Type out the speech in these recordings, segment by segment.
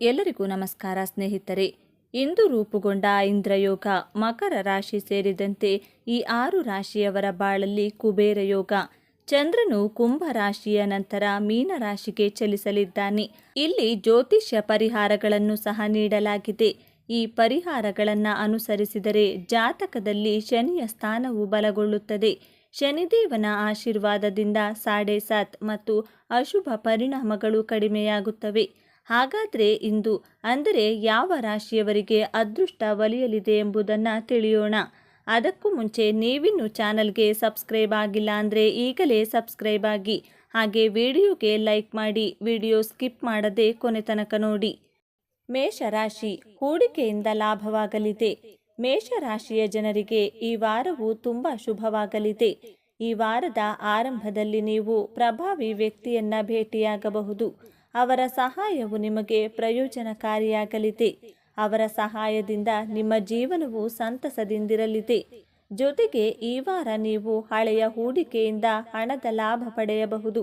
ಎಲ್ಲರಿಗೂ ನಮಸ್ಕಾರ ಸ್ನೇಹಿತರೆ. ಇಂದು ರೂಪುಗೊಂಡ ಇಂದ್ರಯೋಗ ಮಕರ ರಾಶಿ ಸೇರಿದಂತೆ ಈ ಆರು ರಾಶಿಯವರ ಬಾಳಲ್ಲಿ ಕುಬೇರ ಯೋಗ. ಚಂದ್ರನು ಕುಂಭ ರಾಶಿಯ ನಂತರ ಮೀನ ರಾಶಿಗೆ ಚಲಿಸಲಿದ್ದಾನೆ. ಇಲ್ಲಿ ಜ್ಯೋತಿಷ್ಯ ಪರಿಹಾರಗಳನ್ನು ಸಹ ನೀಡಲಾಗಿದೆ. ಈ ಪರಿಹಾರಗಳನ್ನು ಅನುಸರಿಸಿದರೆ ಜಾತಕದಲ್ಲಿ ಶನಿಯ ಸ್ಥಾನವು ಬಲಗೊಳ್ಳುತ್ತದೆ. ಶನಿದೇವನ ಆಶೀರ್ವಾದದಿಂದ ಸಾಡೆ ಸಾತ್ ಮತ್ತು ಅಶುಭ ಪರಿಣಾಮಗಳು ಕಡಿಮೆಯಾಗುತ್ತವೆ. ಹಾಗಾದರೆ ಇಂದು ಅಂದರೆ ಯಾವ ರಾಶಿಯವರಿಗೆ ಅದೃಷ್ಟ ಒಲಿಯಲಿದೆ ಎಂಬುದನ್ನು ತಿಳಿಯೋಣ. ಅದಕ್ಕೂ ಮುಂಚೆ ನೀವಿನ್ನು ಚಾನಲ್ಗೆ ಸಬ್ಸ್ಕ್ರೈಬ್ ಆಗಿಲ್ಲ ಅಂದರೆ ಈಗಲೇ ಸಬ್ಸ್ಕ್ರೈಬ್ ಆಗಿ, ಹಾಗೆ ವಿಡಿಯೋಗೆ ಲೈಕ್ ಮಾಡಿ, ವಿಡಿಯೋ ಸ್ಕಿಪ್ ಮಾಡದೆ ಕೊನೆ ತನಕ ನೋಡಿ. ಮೇಷರಾಶಿ ಹೂಡಿಕೆಯಿಂದ ಲಾಭವಾಗಲಿದೆ. ಮೇಷರಾಶಿಯ ಜನರಿಗೆ ಈ ವಾರವು ತುಂಬ ಶುಭವಾಗಲಿದೆ. ಈ ವಾರದ ಆರಂಭದಲ್ಲಿ ನೀವು ಪ್ರಭಾವಿ ವ್ಯಕ್ತಿಯನ್ನ ಭೇಟಿಯಾಗಬಹುದು. ಅವರ ಸಹಾಯವು ನಿಮಗೆ ಪ್ರಯೋಜನಕಾರಿಯಾಗಲಿದೆ. ಅವರ ಸಹಾಯದಿಂದ ನಿಮ್ಮ ಜೀವನವು ಸಂತಸದಿಂದಿರಲಿದೆ. ಜೊತೆಗೆ ಈ ವಾರ ನೀವು ಹಳೆಯ ಹೂಡಿಕೆಯಿಂದ ಹಣದ ಲಾಭ ಪಡೆಯಬಹುದು.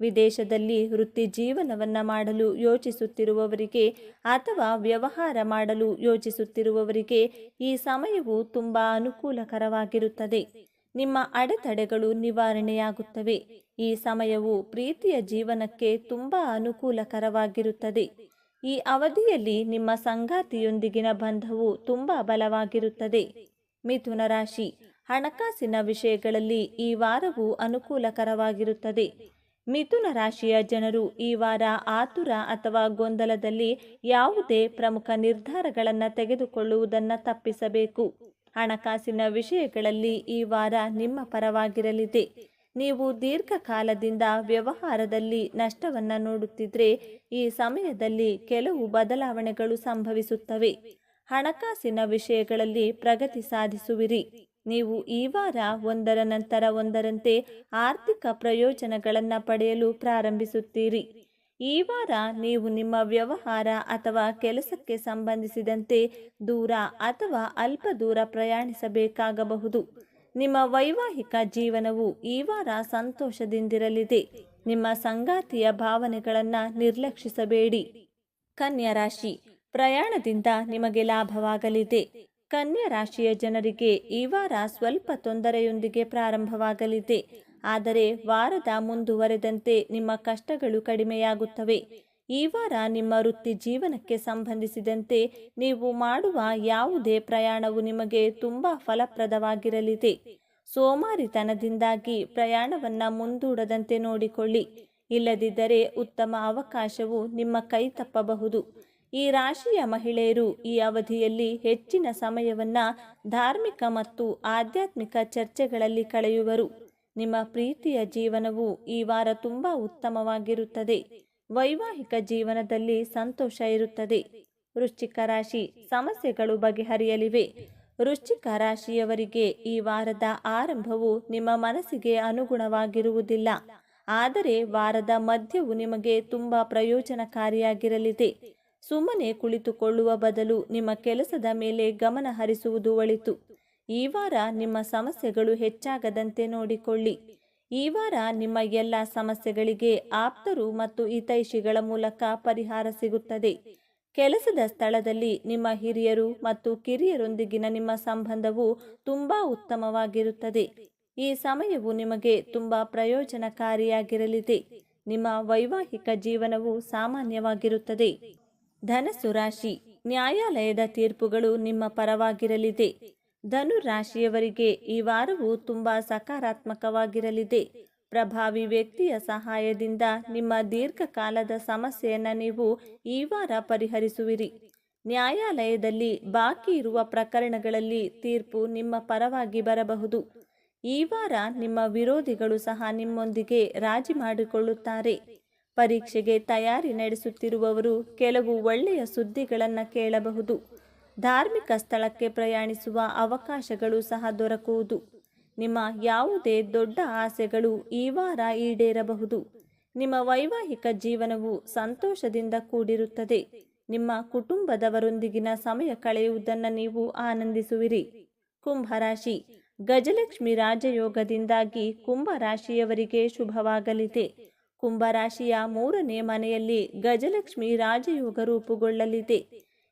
ವಿದೇಶದಲ್ಲಿ ವೃತ್ತಿ ಜೀವನವನ್ನ ಮಾಡಲು ಯೋಚಿಸುತ್ತಿರುವವರಿಗೆ ಅಥವಾ ವ್ಯವಹಾರ ಮಾಡಲು ಯೋಚಿಸುತ್ತಿರುವವರಿಗೆ ಈ ಸಮಯವು ತುಂಬ ಅನುಕೂಲಕರವಾಗಿರುತ್ತದೆ. ನಿಮ್ಮ ಅಡೆತಡೆಗಳು ನಿವಾರಣೆಯಾಗುತ್ತವೆ. ಈ ಸಮಯವು ಪ್ರೀತಿಯ ಜೀವನಕ್ಕೆ ತುಂಬ ಅನುಕೂಲಕರವಾಗಿರುತ್ತದೆ. ಈ ಅವಧಿಯಲ್ಲಿ ನಿಮ್ಮ ಸಂಗಾತಿಯೊಂದಿಗಿನ ಬಂಧವು ತುಂಬ ಬಲವಾಗಿರುತ್ತದೆ. ಮಿಥುನ ರಾಶಿ, ಹಣಕಾಸಿನ ವಿಷಯಗಳಲ್ಲಿ ಈ ವಾರವು ಅನುಕೂಲಕರವಾಗಿರುತ್ತದೆ. ಮಿಥುನ ರಾಶಿಯ ಜನರು ಈ ವಾರ ಆತುರ ಅಥವಾ ಗೊಂದಲದಲ್ಲಿ ಯಾವುದೇ ಪ್ರಮುಖ ನಿರ್ಧಾರಗಳನ್ನು ತೆಗೆದುಕೊಳ್ಳುವುದನ್ನು ತಪ್ಪಿಸಬೇಕು. ಹಣಕಾಸಿನ ವಿಷಯಗಳಲ್ಲಿ ಈ ವಾರ ನಿಮ್ಮ ಪರವಾಗಿರಲಿದೆ. ನೀವು ದೀರ್ಘಕಾಲದಿಂದ ವ್ಯವಹಾರದಲ್ಲಿ ನಷ್ಟವನ್ನು ನೋಡುತ್ತಿದ್ದರೆ ಈ ಸಮಯದಲ್ಲಿ ಕೆಲವು ಬದಲಾವಣೆಗಳು ಸಂಭವಿಸುತ್ತವೆ. ಹಣಕಾಸಿನ ವಿಷಯಗಳಲ್ಲಿ ಪ್ರಗತಿ ಸಾಧಿಸುವಿರಿ. ನೀವು ಈ ವಾರ ಒಂದರ ನಂತರ ಒಂದರಂತೆ ಆರ್ಥಿಕ ಪ್ರಯೋಜನಗಳನ್ನು ಪಡೆಯಲು ಪ್ರಾರಂಭಿಸುತ್ತೀರಿ. ಈ ವಾರ ನೀವು ನಿಮ್ಮ ವ್ಯವಹಾರ ಅಥವಾ ಕೆಲಸಕ್ಕೆ ಸಂಬಂಧಿಸಿದಂತೆ ದೂರ ಅಥವಾ ಅಲ್ಪ ದೂರ ಪ್ರಯಾಣಿಸಬೇಕಾಗಬಹುದು. ನಿಮ್ಮ ವೈವಾಹಿಕ ಜೀವನವು ಈ ವಾರ ಸಂತೋಷದಿಂದಿರಲಿದೆ. ನಿಮ್ಮ ಸಂಗಾತಿಯ ಭಾವನೆಗಳನ್ನು ನಿರ್ಲಕ್ಷಿಸಬೇಡಿ. ಕನ್ಯಾ ರಾಶಿ, ಪ್ರಯಾಣದಿಂದ ನಿಮಗೆ ಲಾಭವಾಗಲಿದೆ. ಕನ್ಯಾ ರಾಶಿಯ ಜನರಿಗೆ ಈ ವಾರ ಸ್ವಲ್ಪ ತೊಂದರೆಯೊಂದಿಗೆ ಪ್ರಾರಂಭವಾಗಲಿದೆ. ಆದರೆ ವಾರದ ಮುಂದುವರೆದಂತೆ ನಿಮ್ಮ ಕಷ್ಟಗಳು ಕಡಿಮೆಯಾಗುತ್ತವೆ. ಈ ವಾರ ನಿಮ್ಮ ವೃತ್ತಿ ಜೀವನಕ್ಕೆ ಸಂಬಂಧಿಸಿದಂತೆ ನೀವು ಮಾಡುವ ಯಾವುದೇ ಪ್ರಯಾಣವು ನಿಮಗೆ ತುಂಬ ಫಲಪ್ರದವಾಗಿರಲಿದೆ. ಸೋಮಾರಿತನದಿಂದಾಗಿ ಪ್ರಯಾಣವನ್ನು ಮುಂದೂಡದಂತೆ ನೋಡಿಕೊಳ್ಳಿ. ಇಲ್ಲದಿದ್ದರೆ ಉತ್ತಮ ಅವಕಾಶವು ನಿಮ್ಮ ಕೈ ತಪ್ಪಬಹುದು. ಈ ರಾಶಿಯ ಮಹಿಳೆಯರು ಈ ಅವಧಿಯಲ್ಲಿ ಹೆಚ್ಚಿನ ಸಮಯವನ್ನು ಧಾರ್ಮಿಕ ಮತ್ತು ಆಧ್ಯಾತ್ಮಿಕ ಚರ್ಚೆಗಳಲ್ಲಿ ಕಳೆಯುವರು. ನಿಮ್ಮ ಪ್ರೀತಿಯ ಜೀವನವು ಈ ವಾರ ತುಂಬ ಉತ್ತಮವಾಗಿರುತ್ತದೆ. ವೈವಾಹಿಕ ಜೀವನದಲ್ಲಿ ಸಂತೋಷ ಇರುತ್ತದೆ. ವೃಶ್ಚಿಕ ರಾಶಿ ಸಮಸ್ಯೆಗಳು ಬಗೆಹರಿಯಲಿವೆ. ವೃಶ್ಚಿಕ ರಾಶಿಯವರಿಗೆ ಈ ವಾರದ ಆರಂಭವು ನಿಮ್ಮ ಮನಸ್ಸಿಗೆ ಅನುಗುಣವಾಗಿರುವುದಿಲ್ಲ. ಆದರೆ ವಾರದ ಮಧ್ಯವು ನಿಮಗೆ ತುಂಬ ಪ್ರಯೋಜನಕಾರಿಯಾಗಿರಲಿದೆ. ಸುಮ್ಮನೆ ಕುಳಿತುಕೊಳ್ಳುವ ಬದಲು ನಿಮ್ಮ ಕೆಲಸದ ಮೇಲೆ ಗಮನ ಹರಿಸುವುದು ಒಳಿತು. ಈ ವಾರ ನಿಮ್ಮ ಸಮಸ್ಯೆಗಳು ಹೆಚ್ಚಾಗದಂತೆ ನೋಡಿಕೊಳ್ಳಿ. ಈ ವಾರ ನಿಮ್ಮ ಎಲ್ಲ ಸಮಸ್ಯೆಗಳಿಗೆ ಆಪ್ತರು ಮತ್ತು ಹಿತೈಷಿಗಳ ಮೂಲಕ ಪರಿಹಾರ ಸಿಗುತ್ತದೆ. ಕೆಲಸದ ಸ್ಥಳದಲ್ಲಿ ನಿಮ್ಮ ಹಿರಿಯರು ಮತ್ತು ಕಿರಿಯರೊಂದಿಗಿನ ನಿಮ್ಮ ಸಂಬಂಧವು ತುಂಬಾ ಉತ್ತಮವಾಗಿರುತ್ತದೆ. ಈ ಸಮಯವು ನಿಮಗೆ ತುಂಬಾ ಪ್ರಯೋಜನಕಾರಿಯಾಗಿರಲಿದೆ. ನಿಮ್ಮ ವೈವಾಹಿಕ ಜೀವನವು ಸಾಮಾನ್ಯವಾಗಿರುತ್ತದೆ. ಧನಸುರಾಶಿ ನ್ಯಾಯಾಲಯದ ತೀರ್ಪುಗಳು ನಿಮ್ಮ ಪರವಾಗಿರಲಿದೆ. ಧನು ರಾಶಿಯವರಿಗೆ ಈ ವಾರವು ತುಂಬ ಸಕಾರಾತ್ಮಕವಾಗಿರಲಿದೆ. ಪ್ರಭಾವಿ ವ್ಯಕ್ತಿಯ ಸಹಾಯದಿಂದ ನಿಮ್ಮ ದೀರ್ಘಕಾಲದ ಸಮಸ್ಯೆಯನ್ನು ನೀವು ಈ ವಾರ ಪರಿಹರಿಸುವಿರಿ. ನ್ಯಾಯಾಲಯದಲ್ಲಿ ಬಾಕಿ ಇರುವ ಪ್ರಕರಣಗಳಲ್ಲಿ ತೀರ್ಪು ನಿಮ್ಮ ಪರವಾಗಿ ಬರಬಹುದು. ಈ ವಾರ ನಿಮ್ಮ ವಿರೋಧಿಗಳು ಸಹ ನಿಮ್ಮೊಂದಿಗೆ ರಾಜಿ ಮಾಡಿಕೊಳ್ಳುತ್ತಾರೆ. ಪರೀಕ್ಷೆಗೆ ತಯಾರಿ ನಡೆಸುತ್ತಿರುವವರು ಕೆಲವು ಒಳ್ಳೆಯ ಸುದ್ದಿಗಳನ್ನು ಕೇಳಬಹುದು. ಧಾರ್ಮಿಕ ಸ್ಥಳಕ್ಕೆ ಪ್ರಯಾಣಿಸುವ ಅವಕಾಶಗಳು ಸಹ ದೊರಕುವುದು. ನಿಮ್ಮ ಯಾವುದೇ ದೊಡ್ಡ ಆಸೆಗಳು ಈ ವಾರ ಈಡೇರಬಹುದು. ನಿಮ್ಮ ವೈವಾಹಿಕ ಜೀವನವು ಸಂತೋಷದಿಂದ ಕೂಡಿರುತ್ತದೆ. ನಿಮ್ಮ ಕುಟುಂಬದವರೊಂದಿಗಿನ ಸಮಯ ಕಳೆಯುವುದನ್ನು ನೀವು ಆನಂದಿಸುವಿರಿ. ಕುಂಭರಾಶಿ. ಗಜಲಕ್ಷ್ಮಿ ರಾಜಯೋಗದಿಂದಾಗಿ ಕುಂಭರಾಶಿಯವರಿಗೆ ಶುಭವಾಗಲಿದೆ. ಕುಂಭರಾಶಿಯ ಮೂರನೇ ಮನೆಯಲ್ಲಿ ಗಜಲಕ್ಷ್ಮಿ ರಾಜಯೋಗ ರೂಪುಗೊಳ್ಳಲಿದೆ.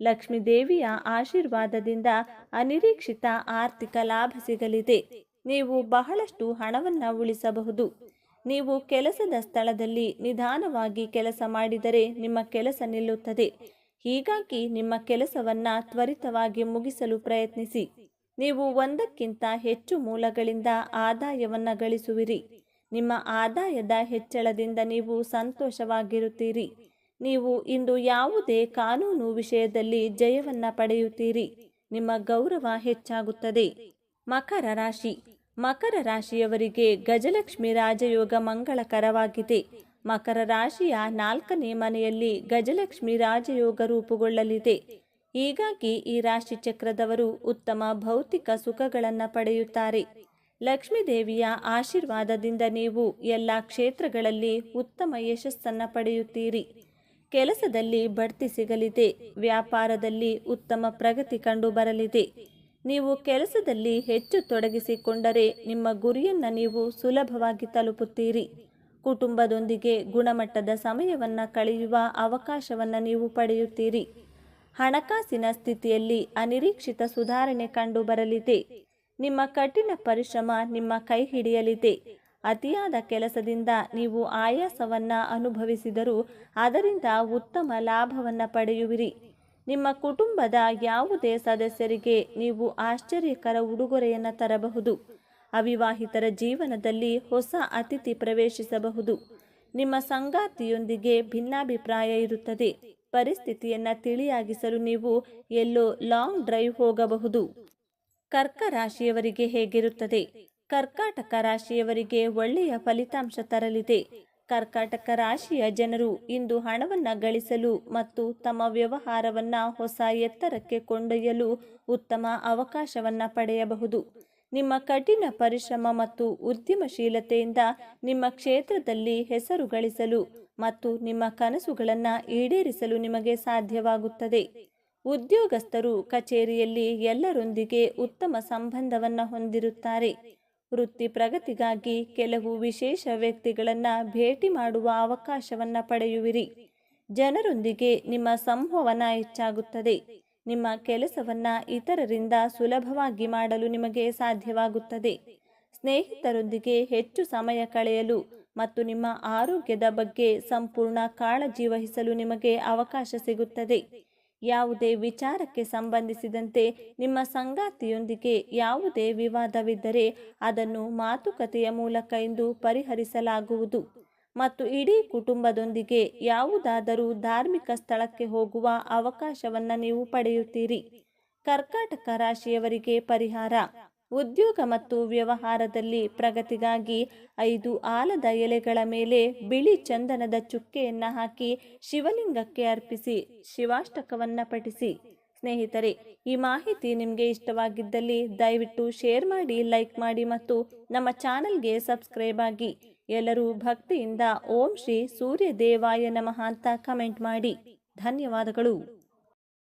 ಲಕ್ಷ್ಮೀ ದೇವಿಯ ಆಶೀರ್ವಾದದಿಂದ ಅನಿರೀಕ್ಷಿತ ಆರ್ಥಿಕ ಲಾಭ ಸಿಗಲಿದೆ. ನೀವು ಬಹಳಷ್ಟು ಹಣವನ್ನು ಉಳಿಸಬಹುದು. ನೀವು ಕೆಲಸದ ಸ್ಥಳದಲ್ಲಿ ನಿಧಾನವಾಗಿ ಕೆಲಸ ಮಾಡಿದರೆ ನಿಮ್ಮ ಕೆಲಸ ನಿಲ್ಲುತ್ತದೆ. ಹೀಗಾಗಿ ನಿಮ್ಮ ಕೆಲಸವನ್ನು ತ್ವರಿತವಾಗಿ ಮುಗಿಸಲು ಪ್ರಯತ್ನಿಸಿ. ನೀವು ಒಂದಕ್ಕಿಂತ ಹೆಚ್ಚು ಮೂಲಗಳಿಂದ ಆದಾಯವನ್ನು ಗಳಿಸುವಿರಿ. ನಿಮ್ಮ ಆದಾಯದ ಹೆಚ್ಚಳದಿಂದ ನೀವು ಸಂತೋಷವಾಗಿರುತ್ತೀರಿ. ನೀವು ಇಂದು ಯಾವುದೇ ಕಾನೂನು ವಿಷಯದಲ್ಲಿ ಜಯವನ್ನ ಪಡೆಯುತ್ತೀರಿ. ನಿಮ್ಮ ಗೌರವ ಹೆಚ್ಚಾಗುತ್ತದೆ. ಮಕರ ರಾಶಿ. ಮಕರ ರಾಶಿಯವರಿಗೆ ಗಜಲಕ್ಷ್ಮಿ ರಾಜಯೋಗ ಮಂಗಳಕರವಾಗಿದೆ. ಮಕರ ರಾಶಿಯ ನಾಲ್ಕನೇ ಮನೆಯಲ್ಲಿ ಗಜಲಕ್ಷ್ಮಿ ರಾಜಯೋಗ ರೂಪುಗೊಳ್ಳಲಿದೆ. ಹೀಗಾಗಿ ಈ ರಾಶಿ ಚಕ್ರದವರು ಉತ್ತಮ ಭೌತಿಕ ಸುಖಗಳನ್ನು ಪಡೆಯುತ್ತಾರೆ. ಲಕ್ಷ್ಮೀದೇವಿಯ ಆಶೀರ್ವಾದದಿಂದ ನೀವು ಎಲ್ಲ ಕ್ಷೇತ್ರಗಳಲ್ಲಿ ಉತ್ತಮ ಯಶಸ್ಸನ್ನು ಪಡೆಯುತ್ತೀರಿ. ಕೆಲಸದಲ್ಲಿ ಬಡ್ತಿ ಸಿಗಲಿದೆ. ವ್ಯಾಪಾರದಲ್ಲಿ ಉತ್ತಮ ಪ್ರಗತಿ ಕಂಡು ಬರಲಿದೆ ನೀವು ಕೆಲಸದಲ್ಲಿ ಹೆಚ್ಚು ತೊಡಗಿಸಿಕೊಂಡರೆ ನಿಮ್ಮ ಗುರಿಯನ್ನು ನೀವು ಸುಲಭವಾಗಿ ತಲುಪುತ್ತೀರಿ. ಕುಟುಂಬದೊಂದಿಗೆ ಗುಣಮಟ್ಟದ ಸಮಯವನ್ನು ಕಳೆಯುವ ಅವಕಾಶವನ್ನು ನೀವು ಪಡೆಯುತ್ತೀರಿ. ಹಣಕಾಸಿನ ಸ್ಥಿತಿಯಲ್ಲಿ ಅನಿರೀಕ್ಷಿತ ಸುಧಾರಣೆ ಕಂಡು ಬರಲಿದೆ ನಿಮ್ಮ ಕಠಿಣ ಪರಿಶ್ರಮ ನಿಮ್ಮ ಕೈ ಹಿಡಿಯಲಿದೆ. ಅತಿಯಾದ ಕೆಲಸದಿಂದ ನೀವು ಆಯಾಸವನ್ನ ಅನುಭವಿಸಿದರೂ ಅದರಿಂದ ಉತ್ತಮ ಲಾಭವನ್ನ ಪಡೆಯುವಿರಿ. ನಿಮ್ಮ ಕುಟುಂಬದ ಯಾವುದೇ ಸದಸ್ಯರಿಗೆ ನೀವು ಆಶ್ಚರ್ಯಕರ ಉಡುಗೊರೆಯನ್ನು ತರಬಹುದು. ಅವಿವಾಹಿತರ ಜೀವನದಲ್ಲಿ ಹೊಸ ಅತಿಥಿ ಪ್ರವೇಶಿಸಬಹುದು. ನಿಮ್ಮ ಸಂಗಾತಿಯೊಂದಿಗೆ ಭಿನ್ನಾಭಿಪ್ರಾಯ ಇರುತ್ತದೆ. ಪರಿಸ್ಥಿತಿಯನ್ನು ತಿಳಿಯಾಗಿಸಲು ನೀವು ಎಲ್ಲೋ ಲಾಂಗ್ ಡ್ರೈವ್ ಹೋಗಬಹುದು. ಕರ್ಕ ರಾಶಿಯವರಿಗೆ ಹೇಗಿರುತ್ತದೆ? ಕರ್ಕಾಟಕ ರಾಶಿಯವರಿಗೆ ಒಳ್ಳೆಯ ಫಲಿತಾಂಶ ತರಲಿದೆ. ಕರ್ಕಾಟಕ ರಾಶಿಯ ಜನರು ಇಂದು ಹಣವನ್ನು ಗಳಿಸಲು ಮತ್ತು ತಮ್ಮ ವ್ಯವಹಾರವನ್ನು ಹೊಸ ಎತ್ತರಕ್ಕೆ ಕೊಂಡೊಯ್ಯಲು ಉತ್ತಮ ಅವಕಾಶವನ್ನು ಪಡೆಯಬಹುದು. ನಿಮ್ಮ ಕಠಿಣ ಪರಿಶ್ರಮ ಮತ್ತು ಉದ್ಯಮಶೀಲತೆಯಿಂದ ನಿಮ್ಮ ಕ್ಷೇತ್ರದಲ್ಲಿ ಹೆಸರು ಗಳಿಸಲು ಮತ್ತು ನಿಮ್ಮ ಕನಸುಗಳನ್ನು ಈಡೇರಿಸಲು ನಿಮಗೆ ಸಾಧ್ಯವಾಗುತ್ತದೆ. ಉದ್ಯೋಗಸ್ಥರು ಕಚೇರಿಯಲ್ಲಿ ಎಲ್ಲರೊಂದಿಗೆ ಉತ್ತಮ ಸಂಬಂಧವನ್ನು ಹೊಂದಿರುತ್ತಾರೆ. ವೃತ್ತಿ ಪ್ರಗತಿಗಾಗಿ ಕೆಲವು ವಿಶೇಷ ವ್ಯಕ್ತಿಗಳನ್ನು ಭೇಟಿ ಮಾಡುವ ಅವಕಾಶವನ್ನು ಪಡೆಯುವಿರಿ. ಜನರೊಂದಿಗೆ ನಿಮ್ಮ ಸಂವಹನ ಹೆಚ್ಚಾಗುತ್ತದೆ. ನಿಮ್ಮ ಕೆಲಸವನ್ನು ಇತರರಿಂದ ಸುಲಭವಾಗಿ ಮಾಡಲು ನಿಮಗೆ ಸಾಧ್ಯವಾಗುತ್ತದೆ. ಸ್ನೇಹಿತರೊಂದಿಗೆ ಹೆಚ್ಚು ಸಮಯ ಕಳೆಯಲು ಮತ್ತು ನಿಮ್ಮ ಆರೋಗ್ಯದ ಬಗ್ಗೆ ಸಂಪೂರ್ಣ ಕಾಳಜಿ ವಹಿಸಲು ನಿಮಗೆ ಅವಕಾಶ ಸಿಗುತ್ತದೆ. ಯಾವುದೇ ವಿಚಾರಕ್ಕೆ ಸಂಬಂಧಿಸಿದಂತೆ ನಿಮ್ಮ ಸಂಗಾತಿಯೊಂದಿಗೆ ಯಾವುದೇ ವಿವಾದವಿದ್ದರೆ ಅದನ್ನು ಮಾತುಕತೆಯ ಮೂಲಕ ಎಂದು ಪರಿಹರಿಸಲಾಗುವುದು. ಮತ್ತು ಇಡೀ ಕುಟುಂಬದೊಂದಿಗೆ ಯಾವುದಾದರೂ ಧಾರ್ಮಿಕ ಸ್ಥಳಕ್ಕೆ ಹೋಗುವ ಅವಕಾಶವನ್ನು ನೀವು ಪಡೆಯುತ್ತೀರಿ. ಕರ್ಕಾಟಕ ರಾಶಿಯವರಿಗೆ ಪರಿಹಾರ. ಉದ್ಯೋಗ ಮತ್ತು ವ್ಯವಹಾರದಲ್ಲಿ ಪ್ರಗತಿಗಾಗಿ ಐದು ಆಲದ ಎಲೆಗಳ ಮೇಲೆ ಬಿಳಿ ಚಂದನದ ಚುಕ್ಕೆಯನ್ನು ಹಾಕಿ ಶಿವಲಿಂಗಕ್ಕೆ ಅರ್ಪಿಸಿ, ಶಿವಾಷ್ಟಕವನ್ನು ಪಠಿಸಿ. ಸ್ನೇಹಿತರೆ, ಈ ಮಾಹಿತಿ ನಿಮಗೆ ಇಷ್ಟವಾಗಿದ್ದಲ್ಲಿ ದಯವಿಟ್ಟು ಶೇರ್ ಮಾಡಿ, ಲೈಕ್ ಮಾಡಿ ಮತ್ತು ನಮ್ಮ ಚಾನಲ್ಗೆ ಸಬ್ಸ್ಕ್ರೈಬ್ ಆಗಿ. ಎಲ್ಲರೂ ಭಕ್ತಿಯಿಂದ ಓಂ ಶ್ರೀ ಸೂರ್ಯ ದೇವಾಯ ನಮಃ ಅಂತ ಕಮೆಂಟ್ ಮಾಡಿ. ಧನ್ಯವಾದಗಳು.